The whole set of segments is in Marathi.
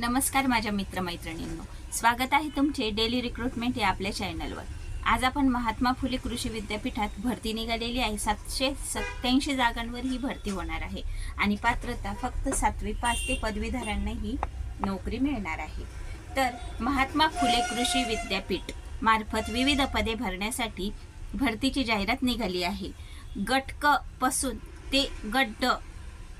नमस्कार माझ्या मित्रमैत्रिणींनो. स्वागत आहे तुमचे डेली रिक्रुटमेंट या आपल्या चॅनलवर आज आपण महात्मा फुले कृषी विद्यापीठात भरती निघालेली आहे. सातशे सत्याऐंशी जागांवर ही भरती होणार आहे. आणि पात्रता फक्त सातवी पाच ते पदवीधरांना ही नोकरी मिळणार आहे. तर महात्मा फुले कृषी विद्यापीठ मार्फत विविध पदे भरण्यासाठी भरतीची जाहिरात निघाली आहे. गट क पासून ते गट ड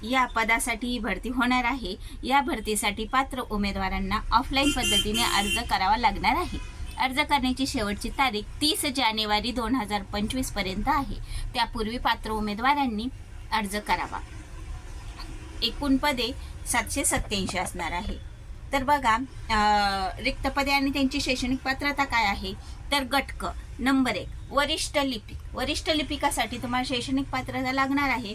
या पदासाठी ही भरती होणार आहे. या भरतीसाठी पात्र उमेदवारांना ऑफलाईन पद्धतीने अर्ज करावा लागणार आहे. अर्ज करण्याची शेवटची तारीख तीस जानेवारी दोन हजार पंचवीसपर्यंत आहे. त्यापूर्वी पात्र उमेदवारांनी अर्ज करावा. एकूण पदे सातशे सत्याऐंशी असणार आहे. तर बघा रिक्त पदे आणि त्यांची शैक्षणिक पात्रता काय आहे? तर गटक नंबर एक वरिष्ठ लिपिक वरिष्ठ लिपिकासाठी तुम्हाला शैक्षणिक पात्रता लागणार आहे.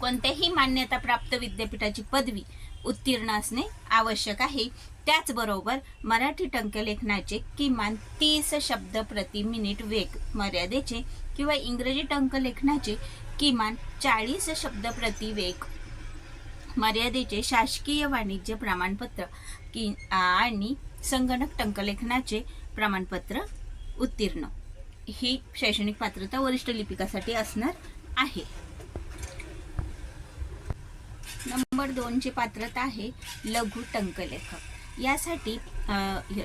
कोणत्याही मान्यताप्राप्त विद्यापीठाची पदवी उत्तीर्ण असणे आवश्यक आहे. त्याचबरोबर मराठी टंकलेखनाचे किमान तीस शब्द प्रति मिनिट वेग मर्यादेचे किंवा इंग्रजी टंकलेखनाचे किमान चाळीस शब्द प्रति वेग मर्यादेचे शासकीय वाणिज्य प्रमाणपत्र कि आणि संगणक टंकलेखनाचे प्रमाणपत्र उत्तीर्ण. ही शैक्षणिक पात्रता वरिष्ठ लिपिकासाठी असणार आहे. नंबर दोनची पात्रता आहे लघु टंकलेखक. यासाठी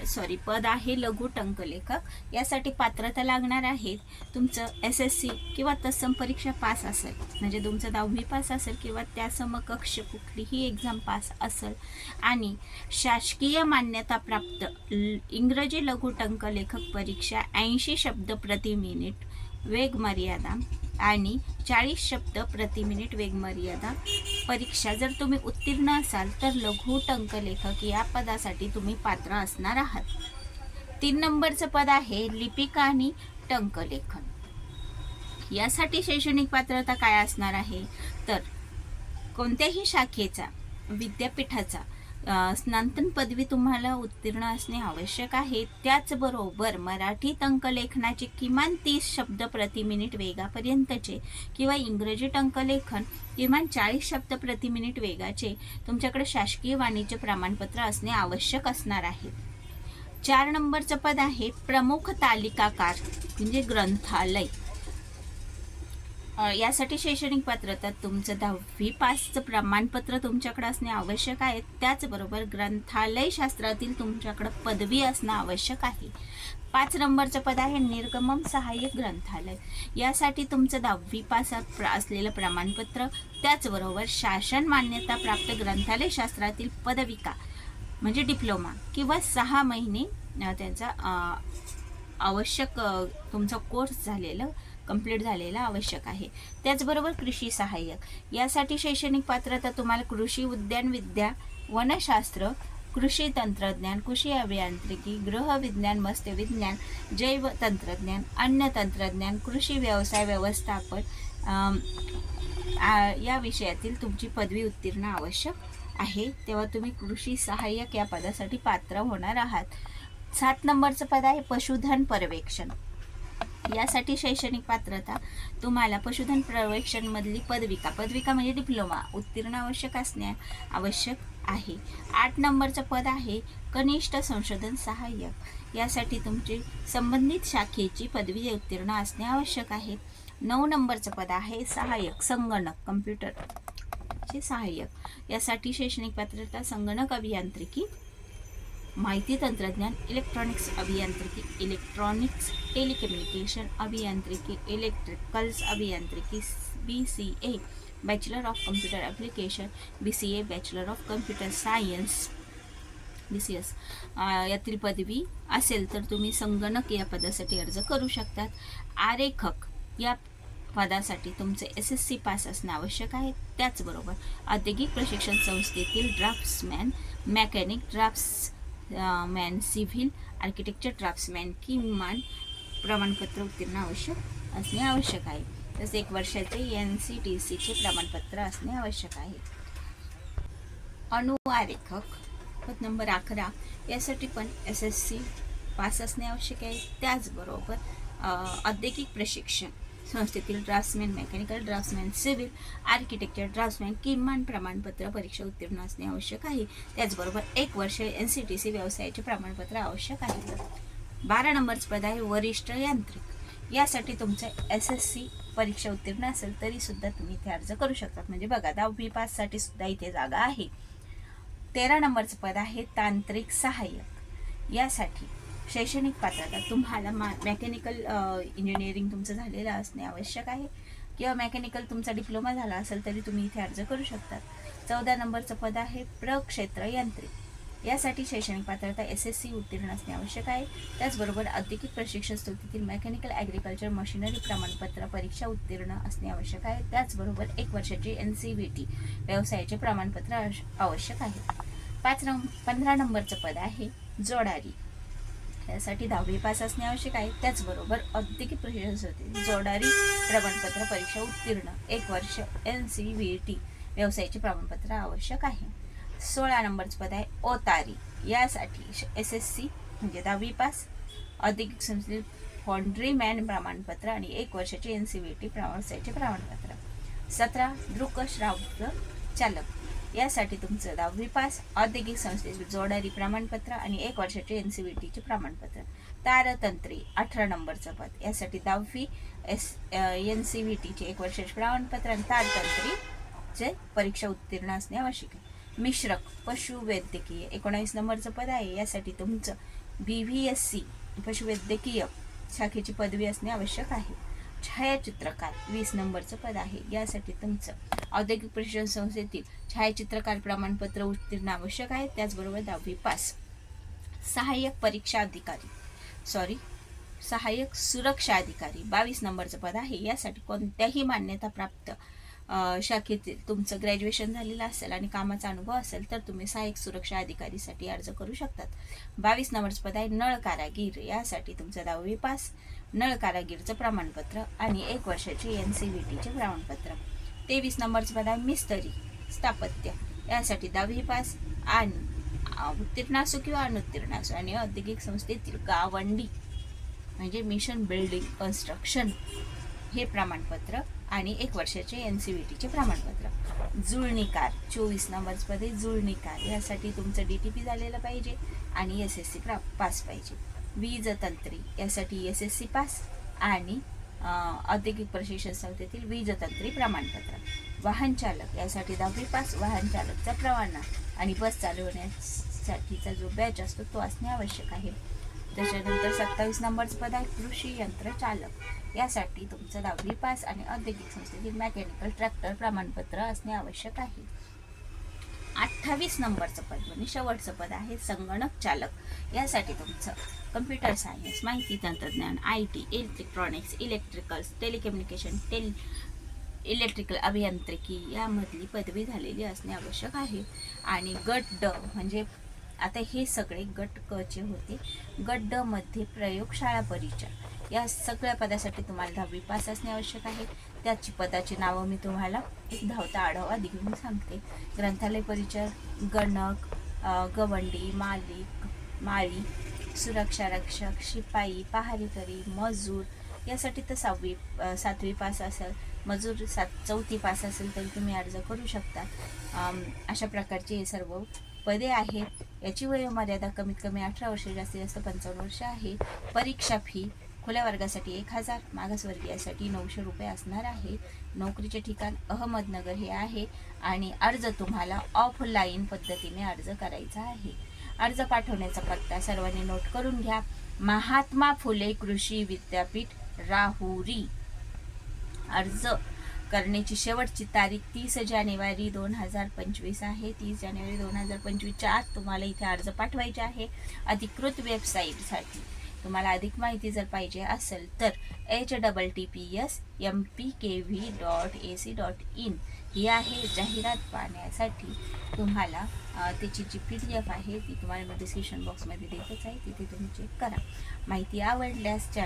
सॉरी पद आहे लघु टंकलेखक. यासाठी पात्रता लागणार आहे तुमचं एस एस सी किंवा तत्सम परीक्षा पास असेल म्हणजे तुमचं दहावी पास असेल किंवा त्या समकक्ष कुठलीही एक्झाम पास असेल. आणि शासकीय मान्यता प्राप्त इंग्रजी लघु टंकलेखक परीक्षा ऐंशी शब्द प्रति मिनिट वेग मर्यादा आणि चाळीस शब्द प्रति मिनिट वेग मर्यादा परीक्षा. जर तुम्ही उत्तीर्ण असाल तर लघु टंकलेखक या पदासाठी तुम्ही पात्र असणार आहात. तीन नंबरचं पद आहे लिपिका आणि टंकलेखन यासाठी शैक्षणिक पात्रता काय असणार आहे? तर कोणत्याही शाखेचा विद्यापीठाचा स्नातन पदवी तुम्हाला उत्तीर्ण असणे आवश्यक आहे. त्याचबरोबर मराठी टंकलेखनाचे किमान तीस शब्द प्रति मिनिट वेगापर्यंतचे किंवा इंग्रजी टंकलेखन किमान चाळीस शब्द प्रति मिनिट वेगाचे तुमच्याकडे शासकीय वाणिज्य प्रमाणपत्र असणे आवश्यक असणार आहे. चार नंबरचं पद आहे प्रमुख तालिकाकार म्हणजे ग्रंथालय. यासाठी शैक्षणिक पात्रता तुमचं दहावी पासचं प्रमाणपत्र तुमच्याकडे असणे आवश्यक आहे. त्याचबरोबर ग्रंथालय शास्त्रातील तुमच्याकडे पदवी असणं आवश्यक आहे. पाच नंबरचं पद आहे निर्गमन सहाय्यक ग्रंथालय. यासाठी तुमचं दहावी पास असलेलं प्रमाणपत्र त्याचबरोबर शासन मान्यता प्राप्त ग्रंथालय शास्त्रातील पदविका म्हणजे डिप्लोमा किंवा सहा महिने त्यांचा आवश्यक तुमचा कोर्स झालेलं कंप्लीट झालेला आवश्यक आहे. त्याचबरोबर कृषी सहाय्यक. यासाठी शैक्षणिक पात्रता तुम्हाला कृषी उद्यान विद्या वनशास्त्र कृषी तंत्रज्ञान कृषी अभियांत्रिकी गृहविज्ञान मत्स्यविज्ञान जैव तंत्रज्ञान अन्न तंत्रज्ञान कृषी व्यवसाय व्यवस्थापन या विषयातील तुमची पदवी उत्तीर्ण आवश्यक आहे. तेव्हा तुम्ही कृषी सहाय्यक या पदासाठी पात्र होणार आहात. सात नंबरचं पद आहे पशुधन पर्यवेक्षण. यासाठी शैक्षणिक पात्रता तुम्हाला पशुधन प्रवेक्षणमधली पदविका पदविका म्हणजे डिप्लोमा उत्तीर्ण आवश्यक असणे आवश्यक आहे. आठ नंबरचं पद आहे कनिष्ठ संशोधन सहाय्यक. यासाठी तुमची संबंधित शाखेची पदवी उत्तीर्ण असणे आवश्यक आहे. नऊ नंबरचं पद आहे सहाय्यक संगणक कम्प्युटर चे सहाय्यक. यासाठी शैक्षणिक पात्रता संगणक अभियांत्रिकी माहिती तंत्रज्ञान इलेक्ट्रॉनिक्स अभियांत्रिकी इलेक्ट्रॉनिक्स टेलिकम्युनिकेशन अभियांत्रिकी इलेक्ट्रिकल्स अभियांत्रिकी B C A bachelor of computer application B C A bachelor of computer science B C S यातील पदवी असेल तर तुम्ही संगणक या पदासाठी अर्ज करू शकतात. आरेखक या पदासाठी तुमचे एस एस सी पास असणे आवश्यक आहे. त्याचबरोबर औद्योगिक प्रशिक्षण संस्थेतील draughtsman mechanic draughtsman civil architecture draughtsman किमान प्रमाणपत्र उत्तीर्ण आवश्यक असणे आवश्यक आहे. तसेच एक वर्षाचे एन सी टी सीचे प्रमाणपत्र असणे आवश्यक आहे. अनुवारेखक पद नंबर अकरा. यासाठी पण एस एस सी पास असणे आवश्यक आहे. त्याचबरोबर औद्योगिक प्रशिक्षण. संस्थेतील draughtsman mechanical draughtsman civil architecture draughtsman किमान प्रमाणपत्र परीक्षा उत्तीर्ण असणे आवश्यक आहे. त्याचबरोबर एक वर्ष एन सी टी सी व्यवसायाचे प्रमाणपत्र आवश्यक आहे. बारा नंबर स्पर्धा आहे वरिष्ठ यांत्रिक. यासाठी तुमचं एस एस सी परीक्षा उत्तीर्ण असेल तरी सुद्धा तुम्ही इथे अर्ज करू शकतात. म्हणजे बघा दहावी पाससाठी सुद्धा इथे जागा आहे. तेरा नंबरचं पद आहे तांत्रिक सहाय्यक. यासाठी शैक्षणिक पात्रता तुम्हाला मा मेकॅनिकल इंजिनिअरिंग तुमचं झालेलं असणे आवश्यक आहे. किंवा मेकॅनिकल तुमचा डिप्लोमा झाला असेल तरी तुम्ही इथे अर्ज करू शकतात चौदा नंबरचं पद आहे प्रक्षेत्र यांत्रिक. यासाठी शैक्षणिक पात्रता एस एस सी उत्तीर्ण असणे आवश्यक आहे. त्याचबरोबर औद्योगिक प्रशिक्षण स्थितीतील मेकॅनिकल ॲग्रिकल्चर मशिनरी प्रमाणपत्र परीक्षा उत्तीर्ण असणे आवश्यक आहे. त्याचबरोबर एक वर्षाची एन सी व्ही टी व्यवसायाचे प्रमाणपत्र आवश्यक आहे. पाच नंब पंधरा नंबरचं पद आहे जोडारी. यासाठी दहावी पास असणे आवश्यक आहे. त्याचबरोबर औद्योगिक प्रशिक्षण जोडारी प्रमाणपत्र परीक्षा उत्तीर्ण एक वर्ष एन सी व्ही टी व्यवसायाचे प्रमाणपत्र आवश्यक आहे. सोळा नंबरचं पद आहे ओतारी. यासाठी एस एस सी म्हणजे दहावी पास औद्योगिक संस्थेतील फॉन्ड्रीमॅन प्रमाणपत्र आणि एक वर्षाचे एन सी व्ही टी व्यवसायाचे प्रमाणपत्र. सतरा दृक श्राव्य चालक. यासाठी तुमचं दहावी पास औद्योगिक संस्थेचे जोडारी प्रमाणपत्र आणि एक वर्षाचे एन सी व्ही टीचे प्रमाणपत्र. तारतंत्री अठरा नंबरचं पद. यासाठी दहावी एस एन सी व्ही टीचे एक वर्षाचे प्रमाणपत्र आणि तारतंत्रीचे परीक्षा उत्तीर्ण असणे आवश्यक आहे. मिश्रक पशुवैद्यकीय एकोणावीस नंबरचं पद आहे. यासाठी तुमचं बी व्ही एस सी पशुवैद्यकीय शाखेची पदवी असणे आवश्यक आहे. छायाचित्रकार वीस नंबरचं पद आहे. यासाठी तुमचं औद्योगिक प्रशिक्षण संस्थेतील छायाचित्रकार प्रमाणपत्र उत्तीर्ण आवश्यक आहे. त्याचबरोबर दहावी पास. सहाय्यक परीक्षा अधिकारी. सॉरी सहाय्यक सुरक्षा अधिकारी. बावीस नंबरचं पद आहे. यासाठी कोणत्याही मान्यता प्राप्त शाखेतील तुमचं ग्रॅज्युएशन झालेलं असेल आणि कामाचा अनुभव असेल तर तुम्ही सहाय्यक सुरक्षा अधिकारीसाठी अर्ज करू शकतात. बावीस नंबरचं पद आहे नळ कारागीर. यासाठी तुमचं दहावी पास. नळ कारागीरचं प्रमाणपत्र आणि एक वर्षाचे एन सी व्ही टीचे प्रमाणपत्र. तेवीस नंबरचं पद आहे मिस्तरी. स्थापत्य. यासाठी दहावी पास. आणि उत्तीर्ण असो किंवा अनुत्तीर्ण असो आणि औद्योगिक संस्थेतील गावंडी. म्हणजे मिशन बिल्डिंग कन्स्ट्रक्शन हे प्रमाणपत्र आणि एक वर्षाचे एन सी व्ही टीचे प्रमाणपत्र. जुळणीकार चोवीस नंबरमध्ये जुळणीकार यासाठी तुमचं डी टी पी झालेलं पाहिजे आणि एस एस सी प्रा पास पाहिजे. वीज तंत्री यासाठी एस एस सी पास आणि औद्योगिक प्रशिक्षण संस्थेतील वीजतंत्री प्रमाणपत्र. वाहन चालक यासाठी दहावी पास वाहन चालकचा परवाना आणि बस चालवण्यासाठीचा जो बॅच असतो तो असणे आवश्यक आहे. त्याच्यानंतर सत्तावीस नंबरचं पद आहे कृषी यंत्र चालक यासाठी तुमचं दहावी पास आणि औद्योगिक संस्थेतील मेकॅनिकल ट्रॅक्टर प्रमाणपत्र असणे आवश्यक आहे. अठ्ठावीस नंबरचं पद म्हणजे शेवटचं पद आहे संगणक चालक. यासाठी तुमचं कम्प्युटर सायन्स माहिती तंत्रज्ञान I T electronics electricals telecommunication tail electrical अभियांत्रिकी यामधली पदवी झालेली असणे आवश्यक आहे. आणि गट ड म्हणजे आता हे सगळे गट क चे होते. गट ड मध्ये प्रयोगशाळा परिचय. या सगळ्या पदासाठी तुम्हाला दहावी पास असणे आवश्यक आहे. त्याची पदाची नावं मी तुम्हाला एक धावता आढावा घेऊन सांगते. ग्रंथालय परिचय गणक गवंडी मालिक माळी सुरक्षा रक्षक शिपाई पहारेकरी मजूर यासाठी तर सहावी सातवी पास असेल. मजूर सात चौथी पास असेल तरी तुम्ही अर्ज करू शकता. अशा प्रकारचे हे सर्व पदे आहेत. याची वयोमर्यादा कमीत कमी अठरा वर्षे जास्तीत जास्त पंचावन्न वर्ष आहे. परीक्षा फी खुल्या वर्गासाठी एक हजार मागासवर्गीयासाठी नऊशे रुपये असणार आहे. नोकरीचे ठिकाण अहमदनगर हे आहे आणि अर्ज तुम्हाला ऑफलाईन पद्धतीने अर्ज करायचा आहे. अर्ज पाठवण्याचा पत्ता सर्वांनी नोट करून घ्या. महात्मा फुले कृषी विद्यापीठ राहुरी. अर्ज करण्याची शेवटची तारीख तीस जानेवारी दोन हजार पंचवीस आहे. तीस जानेवारी दोन हजार पंचवीसच्या आत तुम्हाला इथे अर्ज पाठवायचे आहे. अधिकृत वेबसाईटसाठी तुम्हाला अधिक माहिती जर पाहिजे असेल तर H double T P S M P K V dot A C dot in ही आहे जाहिरात पाहण्यासाठी. तुम्हाला त्याची जी पी डी एफ आहे ती तुम्हाला मी डिस्क्रिप्शन बॉक्समध्ये देतच आहे. तिथे तुम्ही चेक करा. माहिती आवडल्यास चॅ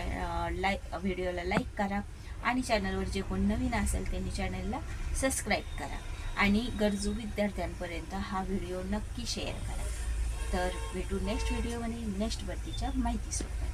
लाईक व्हिडिओला लाईक करा आणि चॅनलवर जे कोण नवीन असेल त्यांनी चॅनलला सबस्क्राईब करा आणि गरजू विद्यार्थ्यांपर्यंत हा व्हिडिओ नक्की शेअर करा. तर भेटू नेक्स्ट व्हिडिओमध्ये नेक्स्ट भरतीच्या माहितीसोबत